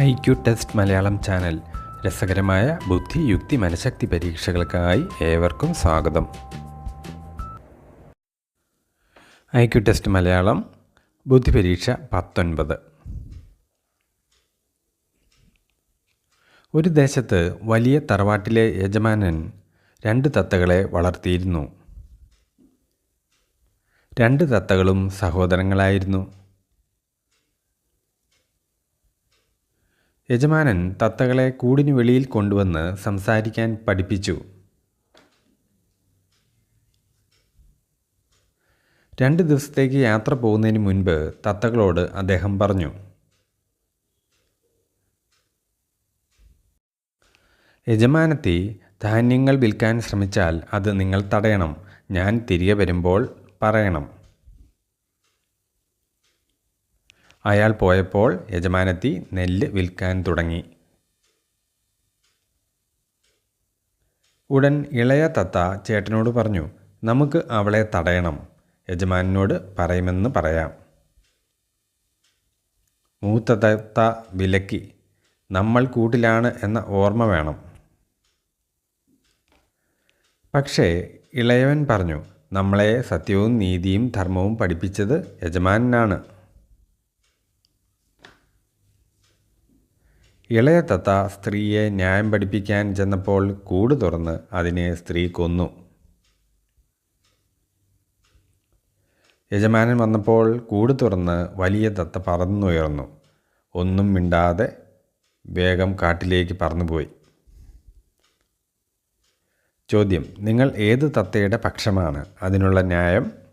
I Q test Malayalam channel. രസകരമായ ബുദ്ധി യുക്തി മനഃശക്തി പരീക്ഷകൾക്കായി ഏവർക്കും സ്വാഗതം. ഐ ക്യു ടെസ്റ്റ് മലയാളം ബുദ്ധി പരീക്ഷ പത്തൊൻപത്. ഒരു ദേശത്ത് വലിയ തറവാട്ടിലെ യജമാനൻ രണ്ട് തത്തകളെ വളർത്തിയിരുന്നു. രണ്ട് തത്തകളും സഹോദരങ്ങളായിരുന്നു. യജമാനൻ തത്തകളെ കൂടിനു വെളിയിൽ കൊണ്ടുവന്ന് സംസാരിക്കാൻ പഠിപ്പിച്ചു. രണ്ട് ദിവസത്തേക്ക് യാത്ര പോകുന്നതിന് മുൻപ് തത്തകളോട് അദ്ദേഹം പറഞ്ഞു യജമാനത്തി ധാന്യങ്ങൾ വിൽക്കാൻ ശ്രമിച്ചാൽ അത് നിങ്ങൾ തടയണം. ഞാൻ തിരികെ വരുമ്പോൾ പറയണം. അയാൾ പോയപ്പോൾ യജമാനത്തി നെല്ല് വിൽക്കാൻ തുടങ്ങി. ഉടൻ ഇളയ തത്ത ചേട്ടനോട് പറഞ്ഞു നമുക്ക് അവളെ തടയണം. യജമാനോട് പറയുമെന്ന് പറയാം. മൂത്ത തത്ത വിലക്കി നമ്മൾ കൂട്ടിലാണ് എന്ന ഓർമ്മ വേണം. പക്ഷേ ഇളയവൻ പറഞ്ഞു നമ്മളെ സത്യവും നീതിയും ധർമ്മവും പഠിപ്പിച്ചത് യജമാനാണ് ഇളയ തത്ത സ്ത്രീയെ ന്യായം പഠിപ്പിക്കാൻ ചെന്നപ്പോൾ കൂട് തുറന്ന് അതിനെ സ്ത്രീ കൊന്നു. യജമാനൻ വന്നപ്പോൾ കൂട് തുറന്ന് വലിയ തത്ത പറന്നുയർന്നു. ഒന്നും മിണ്ടാതെ വേഗം കാട്ടിലേക്ക് പറന്നുപോയി. ചോദ്യം നിങ്ങൾ ഏത് തത്തയുടെ പക്ഷമാണ്? അതിനുള്ള ന്യായം?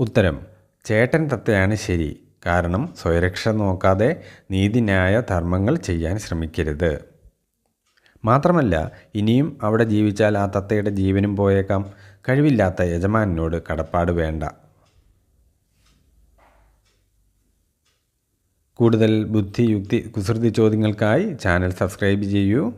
ഉത്തരം. ചേട്ടൻ തത്തയാണ് ശരി. കാരണം സ്വയരക്ഷ നോക്കാതെ നീതിന്യായ ധർമ്മങ്ങൾ ചെയ്യാൻ ശ്രമിക്കരുത്. മാത്രമല്ല ഇനിയും അവിടെ ജീവിച്ചാൽ ആ തത്തയുടെ ജീവനും പോയേക്കാം. കഴിവില്ലാത്ത യജമാനോട് കടപ്പാട് വേണ്ട. കൂടുതൽ ബുദ്ധി യുക്തി കുസൃതി ചോദ്യങ്ങൾക്കായി ചാനൽ സബ്സ്ക്രൈബ് ചെയ്യൂ.